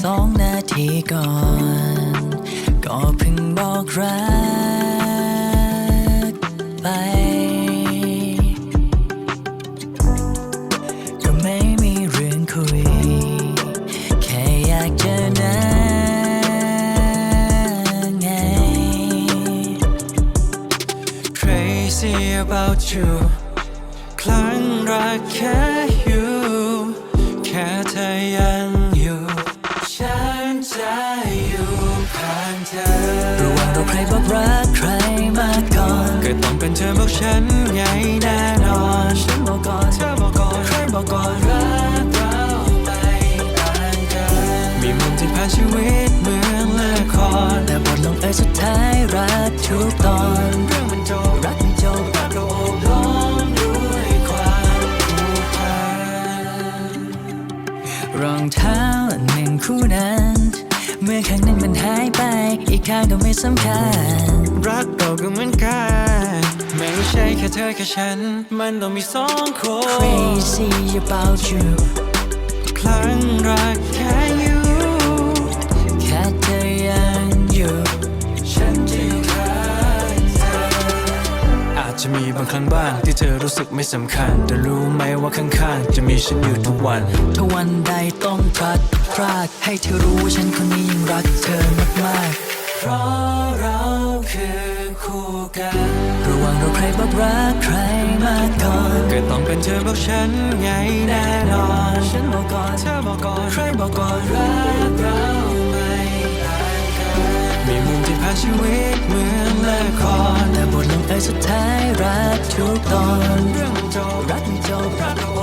สองนาทีก่อน ก็เพิ่งบอกรักไป ก็ไม่มีเรื่องคุย แค่อยากเจอหน้าไง Crazy about you คลั่งรักแค่ จะอยู่ข้างเธอระหว่างเราใครบอกรักใครมาก่อนก็ต้องเป็นเธอบอกฉันไงแน่นอนฉันบอกก่อนเธอบอกก่อนใครบอกก่อนรักเราไม่ต่างกันมีมุมที่ผ่านชีวิตเหมือ องเท้าหนึ่งคู่นั้น เมื่อข้างหนึ่งมันหายไป อีกข้างก็ไม่สำคัญ รักเราก็เหมือนกัน ไม่ใช่แค่เธอแค่ฉัน มันต้องมีสองคน Crazy about you คลั่งรักแจะมีบางครั้งบ้างที่เธอรู้สึกไม่สำคัญ แต่รู้ไหมว่าข้างๆ จะมีฉันอยู่ทุกวัน ถ้าวันใดต้องพลัดพรากให้เธอรู้ว่าฉันคนนี้ยังรักเธอมากเพราะเราคือคู่กัน ระหว่างเราใครบอกรักใครมาก่อนก็ต้องเป็นเธอบอกฉันไงแน่นอน ฉันบอกก่อนเธอบอกก่อนใครบอกก่อนรักเราไม่ต่างกันมีมุมที่ผ่านชีวิตเหมือนละคร สุดท้ายรักทุกตอนเรื่องมันจบรักไม่จบรัก